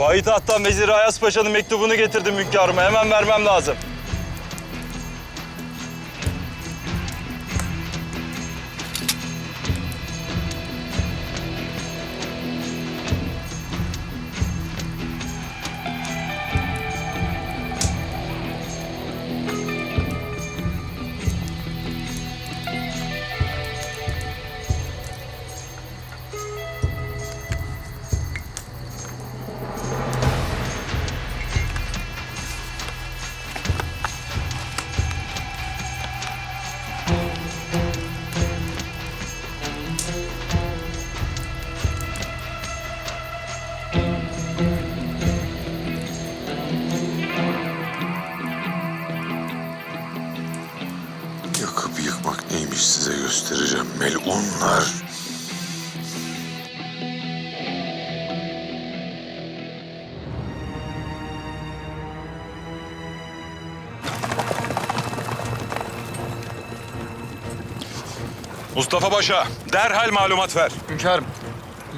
Payitahttan Vezir Ayas Paşa'nın mektubunu getirdim hünkârıma. Hemen vermem lazım. Yıkmak neymiş size göstereceğim melunlar. Mustafa Paşa, derhal malumat ver. Hünkârım,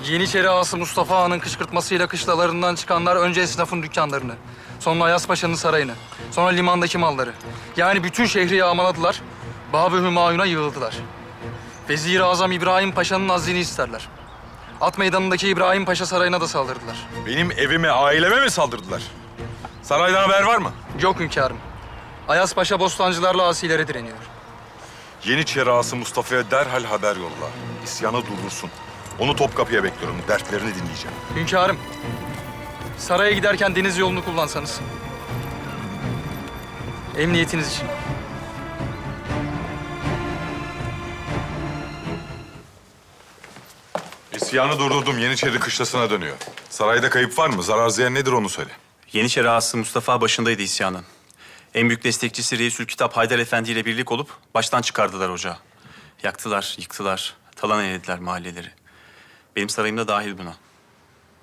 Yeniçeri ağası Mustafa Han'ın kışkırtmasıyla kışlalarından çıkanlar önce esnafın dükkanlarını, sonra Ayas Paşa'nın sarayını, sonra limandaki malları. Yani bütün şehri yağmaladılar, Bab-ı Hümayun'a yığıldılar. Vezir-i Azam İbrahim Paşa'nın azlini isterler. At meydanındaki İbrahim Paşa sarayına da saldırdılar. Benim evime, aileme mi saldırdılar? Saraydan haber var mı? Yok hünkârım. Ayas Paşa bostancılarla asilere direniyor. Yeniçeri ağası Mustafa'ya derhal haber yolla. İsyanı durdursun. Onu Topkapı'ya bekliyorum. Dertlerini dinleyeceğim. Hünkârım, saraya giderken deniz yolunu kullansanız. Emniyetiniz için. İsyanı durdurdum. Yeniçeri kışlasına dönüyor. Sarayda kayıp var mı? Zarar ziyan nedir onu söyle. Yeniçeri ağası Mustafa başındaydı isyanın. En büyük destekçisi Reisül Kitap Haydar Efendi ile birlik olup baştan çıkardılar ocağı. Yaktılar, yıktılar, talan eylediler mahalleleri. Benim sarayım da dahil buna.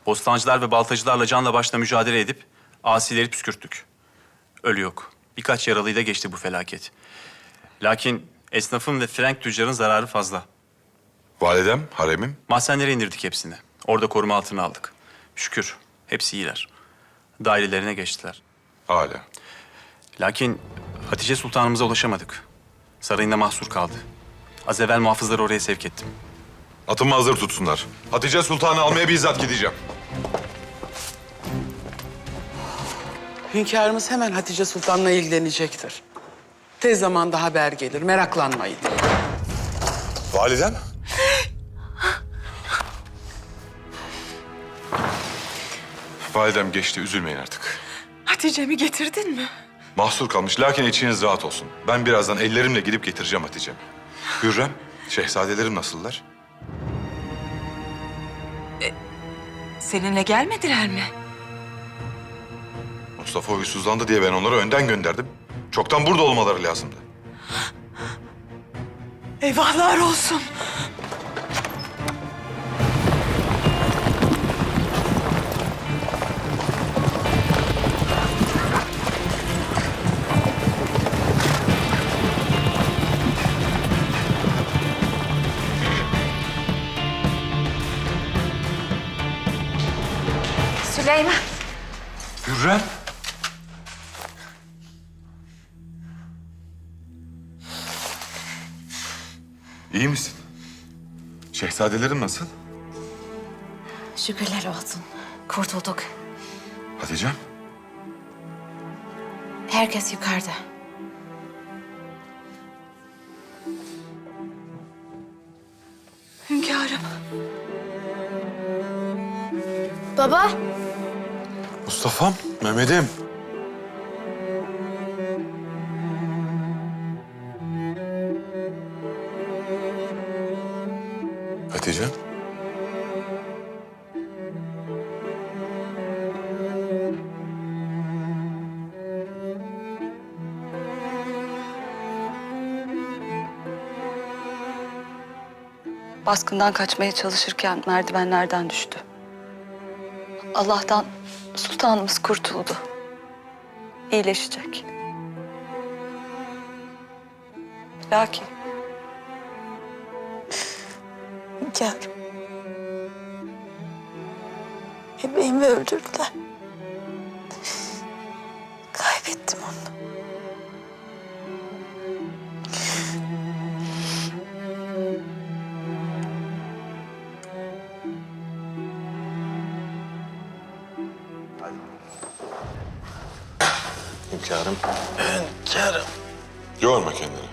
Bostancılar ve baltacılarla canla başla mücadele edip asileri püskürttük. Ölü yok. Birkaç yaralıyla geçti bu felaket. Lakin esnafın ve frenk tüccarın zararı fazla. Validem, haremim. Mahzenlere indirdik hepsini. Orada koruma altına aldık. Şükür hepsi iyiler. Dairelerine geçtiler. Hala. Lakin Hatice Sultanımıza ulaşamadık. Sarayında mahsur kaldı. Az evvel muhafızları oraya sevk ettim. Atımı hazır tutsunlar. Hatice Sultan'ı almaya bizzat gideceğim. Hünkârımız hemen Hatice Sultan'la ilgilenecektir. Tez zamanda haber gelir, meraklanmayın. Validem? Validem geçti, üzülmeyin artık. Hatice'mi getirdin mi? Mahsur kalmış, lakin içiniz rahat olsun. Ben birazdan ellerimle gidip getireceğim Hatice'mi. Hürrem, şehzadelerim nasıllar? Seninle gelmediler mi? Mustafa huysuzlandı diye ben onları önden gönderdim. Çoktan burada olmaları lazımdı. Eyvahlar olsun. Şehzadelerim nasıl? Şükürler olsun. Kurtulduk. Hatice'm? Herkes yukarıda. Hünkârım. Baba. Mustafa'm, Mehmet'im. Baskından kaçmaya çalışırken merdivenlerden düştü. Allah'tan sultanımız kurtuldu. İyileşecek. Lakin Hünkârım. Bebeğimi öldürdüler. Hünkârım. Hünkârım. Yorma kendini.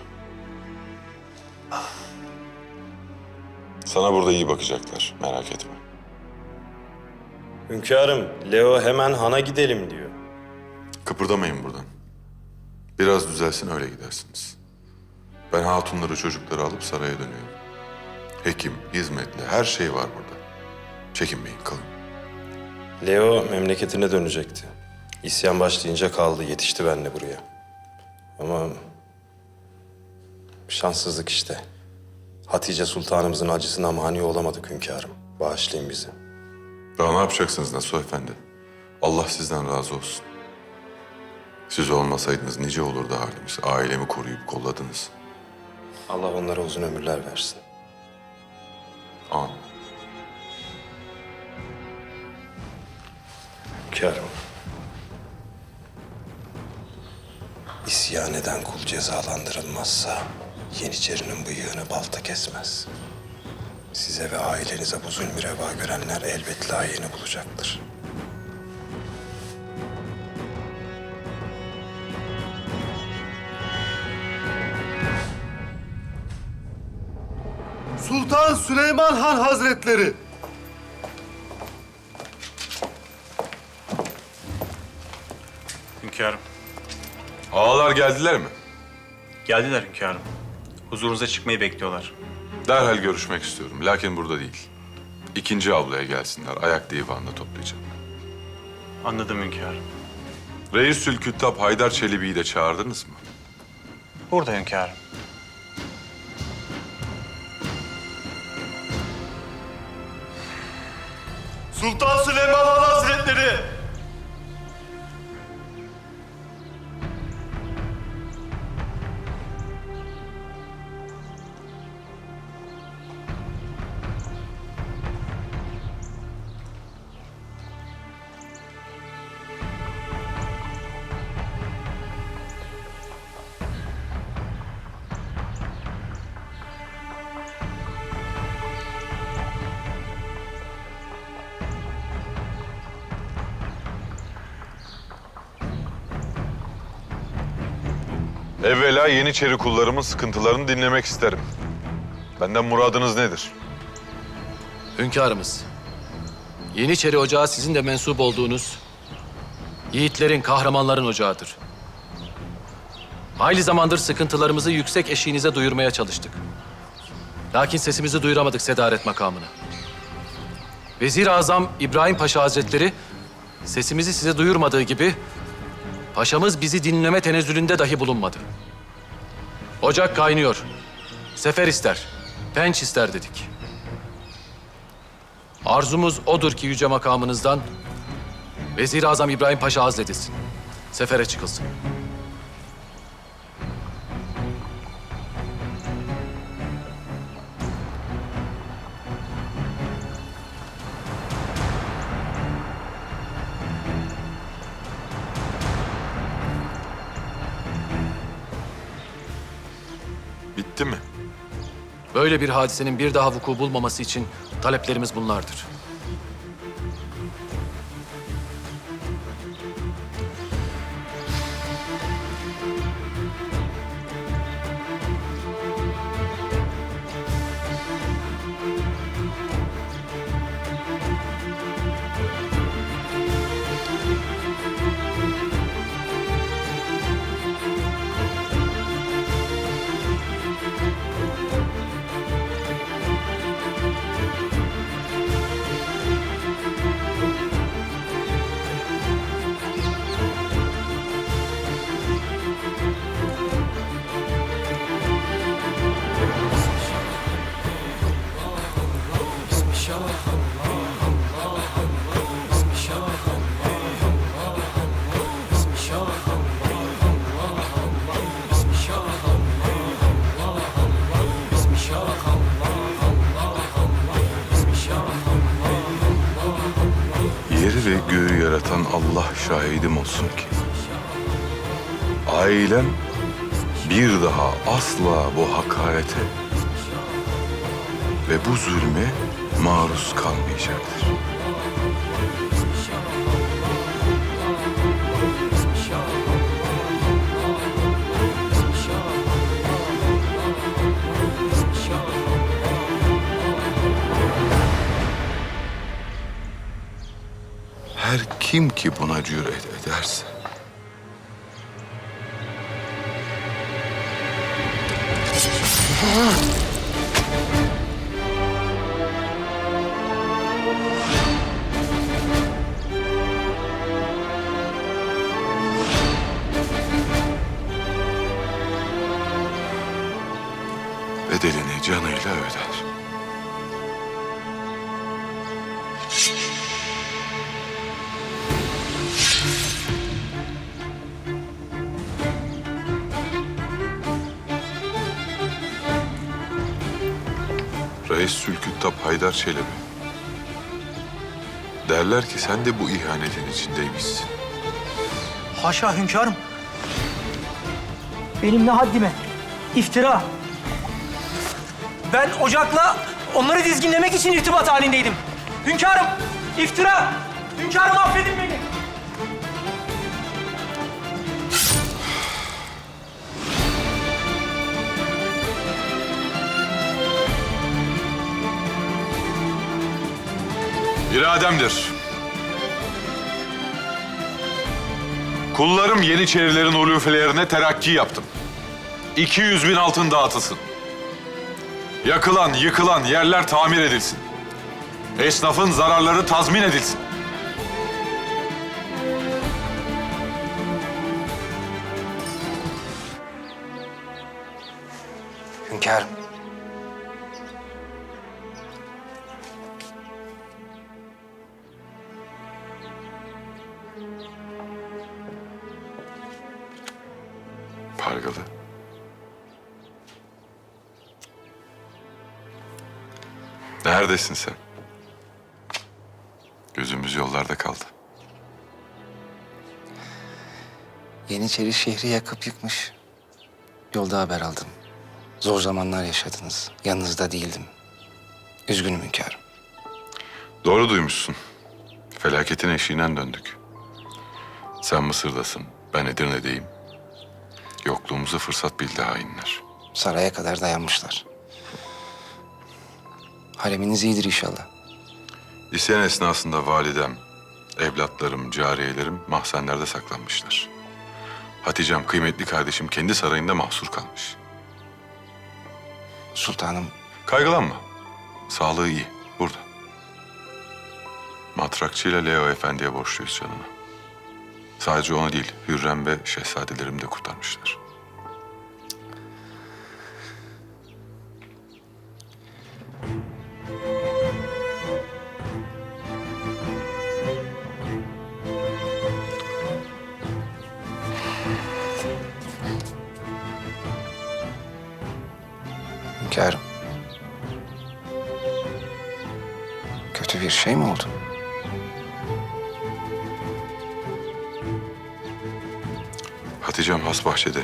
Sana burada iyi bakacaklar. Merak etme. Hünkârım, Leo hemen hana gidelim diyor. Kıpırdamayın buradan. Biraz düzelsin öyle gidersiniz. Ben hatunları çocukları alıp saraya dönüyorum. Hekim, hizmetli her şey var burada. Çekinmeyin kalın. Leo memleketine dönecekti. İsyan başlayınca kaldı, yetişti benimle buraya. Ama şanssızlık işte. Hatice Sultanımızın acısına mani olamadık hünkârım. Bağışlayın bizi. Daha ne yapacaksınız Nasuh Efendi? Allah sizden razı olsun. Siz olmasaydınız nice olurdu halimiz. Ailemi koruyup kolladınız. Allah onlara uzun ömürler versin. Amin. Hünkârım. İsyan eden kul cezalandırılmazsa Yeniçerinin bıyığını balta kesmez. Size ve ailenize bu zulmü reva görenler elbet layığını bulacaktır. Sultan Süleyman Han Hazretleri. Hünkârım. Ağalar geldiler mi? Geldiler hünkârım. Huzurunuza çıkmayı bekliyorlar. Derhal görüşmek istiyorum. Lakin burada değil. İkinci avluya gelsinler. Ayak divanında toplayacağım. Anladım hünkârım. Reisül Küttab Haydar Çelebi'yi de çağırdınız mı? Burada hünkârım. Sultan Evvela Yeniçeri kullarımın sıkıntılarını dinlemek isterim. Benden muradınız nedir? Hünkârımız, Yeniçeri Ocağı sizin de mensup olduğunuz yiğitlerin, kahramanların ocağıdır. Hayli zamandır sıkıntılarımızı yüksek eşiğinize duyurmaya çalıştık. Lakin sesimizi duyuramadık sedaret makamına. Vezir-i Azam İbrahim Paşa Hazretleri sesimizi size duyurmadığı gibi paşamız bizi dinleme tenezzülünde dahi bulunmadı. Ocak kaynıyor. Sefer ister, penç ister dedik. Arzumuz odur ki yüce makamınızdan Vezir-i Azam İbrahim Paşa azledilsin. Sefere çıkılsın. Böyle bir hadisenin bir daha vuku bulmaması için taleplerimiz bunlardır. Yaratan Allah şahidim olsun ki ailem bir daha asla bu hakarete ve bu zulme maruz kalmayacaktır. Kim ki buna cüret ederse... bedelini Çelebi. Derler ki sen de bu ihanetin içindeymişsin. Haşa hünkârım. Benim ne haddime? İftira. Ben ocakla onları dizginlemek için irtibat halindeydim. Hünkârım, iftira. Hünkârım affedin beni. İrademdir. Kullarım Yeniçerilerin ulufelerine terakki yaptım. 200 bin altın dağıtılsın. Yakılan, yıkılan yerler tamir edilsin. Esnafın zararları tazmin edilsin. Hünkârım. Neredesin sen? Gözümüz yollarda kaldı. Yeniçeri şehri yakıp yıkmış. Yolda haber aldım. Zor zamanlar yaşadınız. Yanınızda değildim. Üzgünüm hünkârım. Doğru duymuşsun. Felaketin eşiğinden döndük. Sen Mısır'dasın, ben Edirne'deyim. Yokluğumuzu fırsat bildi hainler. Saraya kadar dayanmışlar. Hareminiz iyidir inşallah. İsyan esnasında validem, evlatlarım, cariyelerim mahzenlerde saklanmışlar. Hatice'm, kıymetli kardeşim kendi sarayında mahsur kalmış. Sultanım Kaygılanma. Sağlığı iyi, burada. Matrakçı ile Leo Efendi'ye borçluyuz canına. Sadece onu değil, Hürrem ve şehzadelerimi de kurtarmışlar. Hünkârım. Kötü bir şey mi oldu? Hatice'm has bahçede.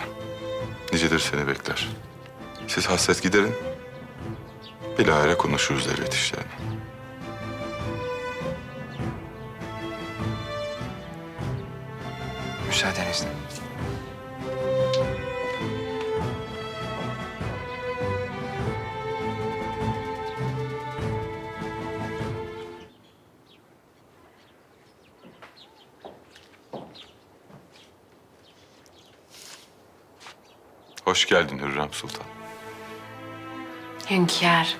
Nicedir seni bekler. Siz hasret giderin. Bilahare konuşuruz devlet işlerini. Müsaadenizle. Hoş geldin Hürrem Sultan. Hünkâr.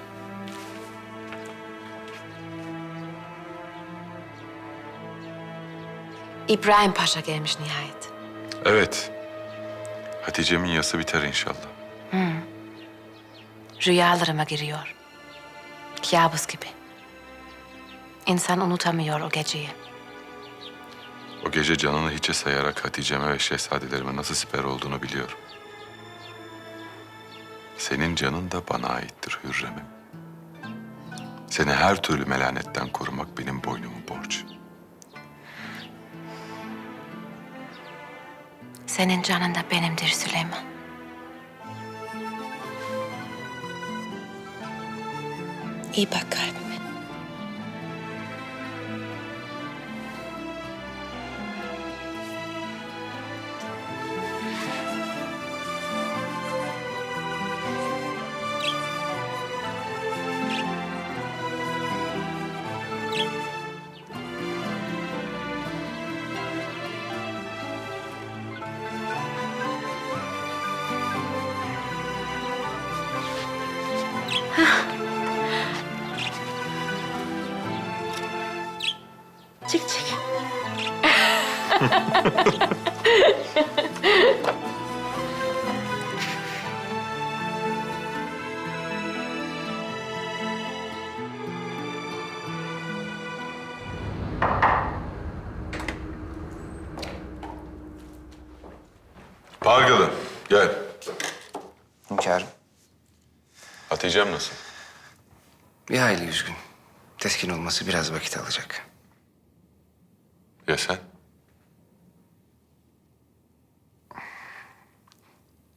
İbrahim Paşa gelmiş nihayet. Evet. Hatice'min yası biter inşallah. Rüyalarıma giriyor. Kabus gibi. İnsan unutamıyor o geceyi. O gece canını hiçe sayarak Hatice'me ve şehzadelerime nasıl siper olduğunu biliyorum. Senin canın da bana aittir Hürrem'im. Seni her türlü melanetten korumak benim boynumun borcu. Senin canın da benimdir Süleyman. İyi bak kalbime. Üzgün. Teskin olması biraz vakit alacak. Ya sen?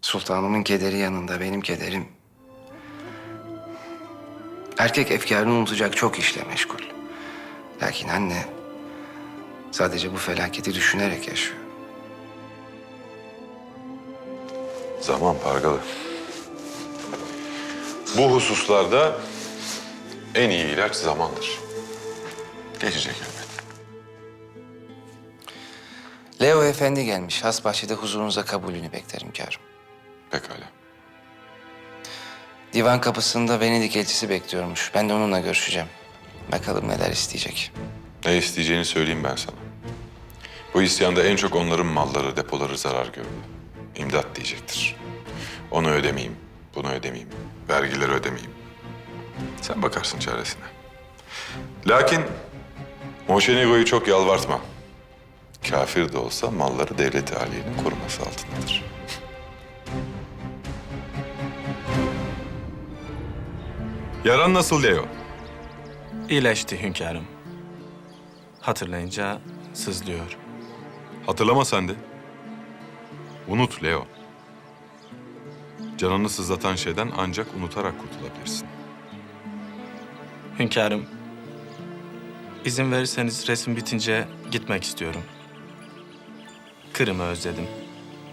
Sultanımın kederi yanında benim kederim... Erkek efkarını unutacak çok işle meşgul. Lakin anne sadece bu felaketi düşünerek yaşıyor. Zaman Pargalı. Bu hususlarda en iyi ilaç zamandır. Geçecek elbet. Leo Efendi gelmiş. Has bahçede huzurunuza kabulünü beklerim hünkârım. Pekala. Divan kapısında Venedik elçisi bekliyormuş. Ben de onunla görüşeceğim. Bakalım neler isteyecek. Ne isteyeceğini söyleyeyim ben sana. Bu isyanda en çok onların malları, depoları zarar gördü. İmdat diyecektir. Onu ödemeyeyim, bunu ödemeyeyim, vergileri ödemeyeyim. Sen bakarsın çaresine. Lakin Moşenigo'yu çok yalvartma. Kafir de olsa malları devlet aliyenin koruması altındadır. Yaran nasıl Leo? İyileşti hünkârım. Hatırlayınca sızlıyor. Hatırlama sen de. Unut Leo. Canını sızlatan şeyden ancak unutarak kurtulabilirsin. Hünkârım, izin verirseniz resim bitince gitmek istiyorum. Kırım'ı özledim.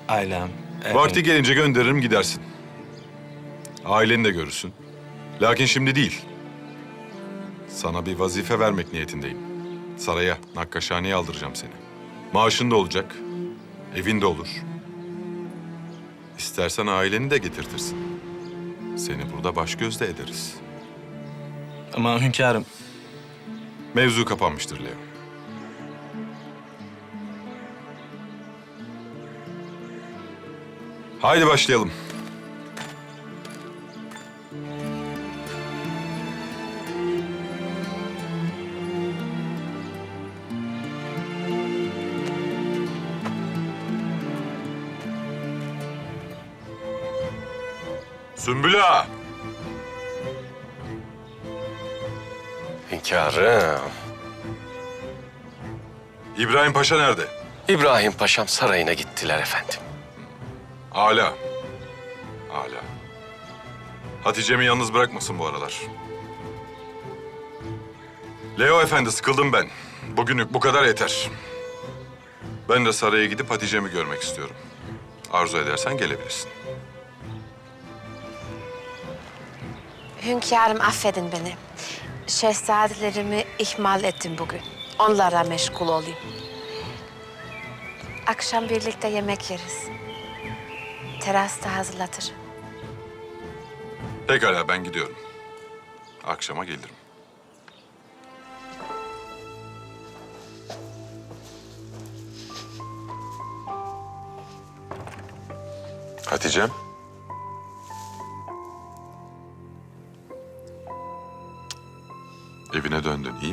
Ailem, evim... Vakti gelince gönderirim gidersin. Aileni de görürsün. Lakin şimdi değil. Sana bir vazife vermek niyetindeyim. Saraya, Nakkaşhane'ye aldıracağım seni. Maaşın da olacak. Evin de olur. İstersen aileni de getirtirsin. Seni burada baş gözde ederiz. Ama hünkârım, Mevzu kapanmıştır Leo. Haydi başlayalım. Sümbül Ağa! Hünkârım. İbrahim Paşa nerede? İbrahim Paşam sarayına gittiler efendim. Hala. Hala. Hatice'mi yalnız bırakmasın bu aralar. Leo efendi sıkıldım ben. Bugünlük bu kadar yeter. Ben de saraya gidip Hatice'mi görmek istiyorum. Arzu edersen gelebilirsin. Hünkârım affedin beni. Şehzadelerimi ihmal ettim bugün. Onlara meşgul olayım. Akşam birlikte yemek yeriz. Terasta hazırlatırım. Pekala ben gidiyorum. Akşama gelirim. Hatice'm.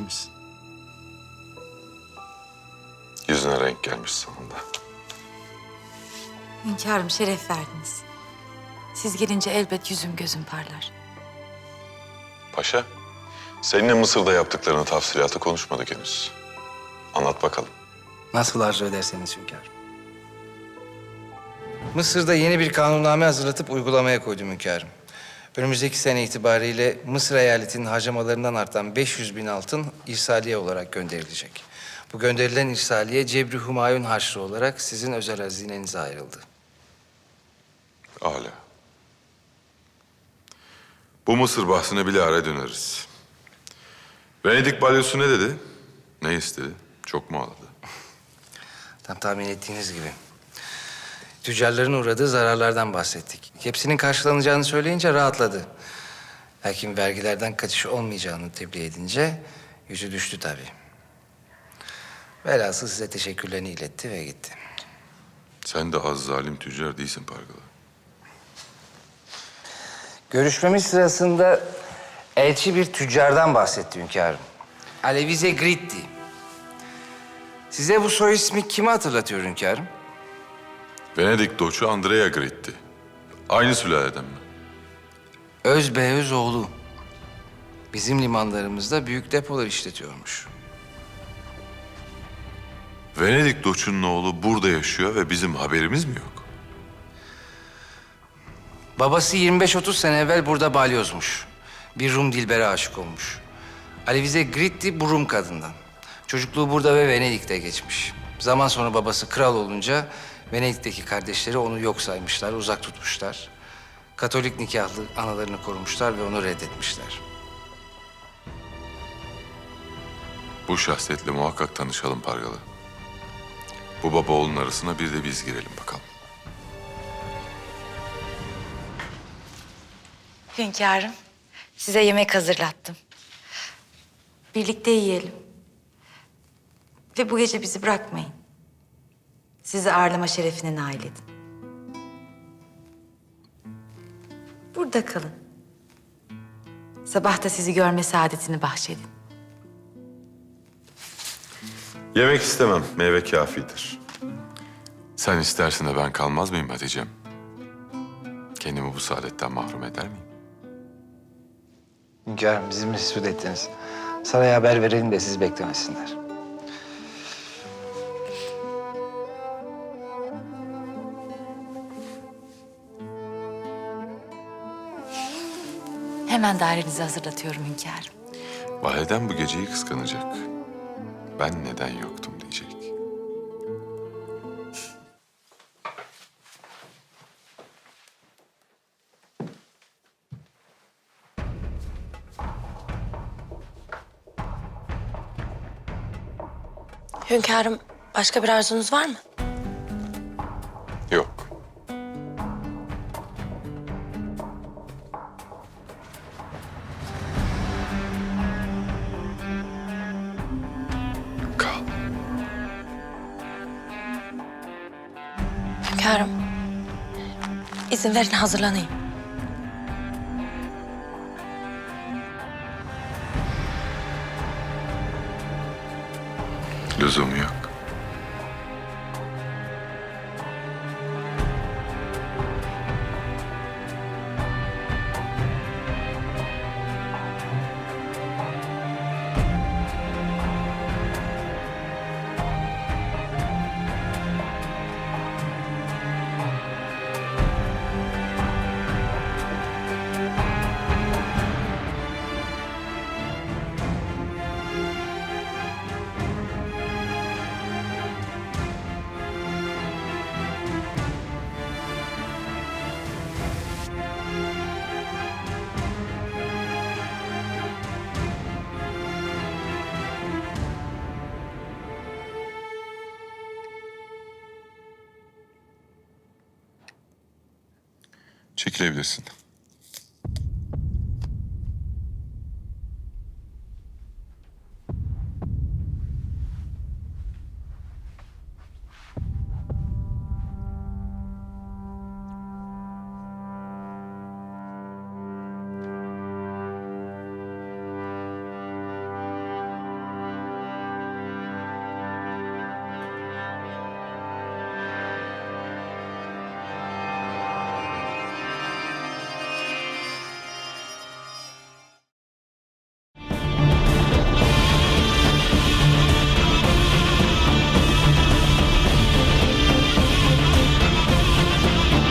Misin? Yüzüne renk gelmiş sonunda. Hünkârım şeref verdiniz. Siz gelince elbet yüzüm gözüm parlar. Paşa, seninle Mısır'da yaptıklarını tafsilatı konuşmadık henüz. Anlat bakalım. Nasıl arzu ederseniz hünkârım. Mısır'da yeni bir kanunname hazırlatıp uygulamaya koydum hünkârım. Önümüzdeki sene itibariyle Mısır eyaletinin harcamalarından artan 500 bin altın irsaliye olarak gönderilecek. Bu gönderilen irsaliye Cebri Humayun harçlı olarak sizin özel hazinenize ayrıldı. Âlâ. Bu Mısır bahsine bilahare döneriz. Venedik balyosu ne dedi? Ne istedi? Çok mu ağladı? Tam tahmin ettiğiniz gibi. Tüccarların uğradığı zararlardan bahsettik. Hepsinin karşılanacağını söyleyince rahatladı. Lakin vergilerden kaçış olmayacağını tebliğ edince yüzü düştü tabii. Velhasıl size teşekkürlerini iletti ve gitti. Sen de az zalim tüccar değilsin Pargalı. Görüşmemiz sırasında elçi bir tüccardan bahsetti hünkârım. Alevize Gritti. Size bu soy ismi kimi hatırlatıyor hünkârım? Venedik doçu Andrea Gritti. Aynı sülaleden mi? Öz Beyöz oğlu. Bizim limanlarımızda büyük depolar işletiyormuş. Venedik doçunun oğlu burada yaşıyor ve bizim haberimiz mi yok? Babası 25-30 sene evvel burada balyozmuş. Bir Rum dilbere aşık olmuş. Alevize Gritti bu Rum kadından. Çocukluğu burada ve Venedik'te geçmiş. Zaman sonra babası kral olunca Venedik'teki kardeşleri onu yok saymışlar, uzak tutmuşlar. Katolik nikahlı analarını korumuşlar ve onu reddetmişler. Bu şahsiyetle muhakkak tanışalım Pargalı. Bu baba oğlun arasına bir de biz girelim bakalım. Hünkârım, size yemek hazırlattım. Birlikte yiyelim. Ve bu gece bizi bırakmayın. Sizi ağırlama şerefine nail edin. Burada kalın. Sabah da sizi görme saadetini bahşedin. Yemek istemem, meyve kafidir. Sen istersin de ben kalmaz mıyım Hatice'm? Kendimi bu saadetten mahrum eder miyim? Hünkârım bizi mesut ettiniz. Saraya haber verelim de siz beklemesinler. Hemen dairenizi hazırlatıyorum hünkârım. Validen bu geceyi kıskanacak. Ben neden yoktum diyecek. Hünkârım başka bir arzunuz var mı? İzin verin hazırlanayım. Lüzumu yok. Çekilebilirsin.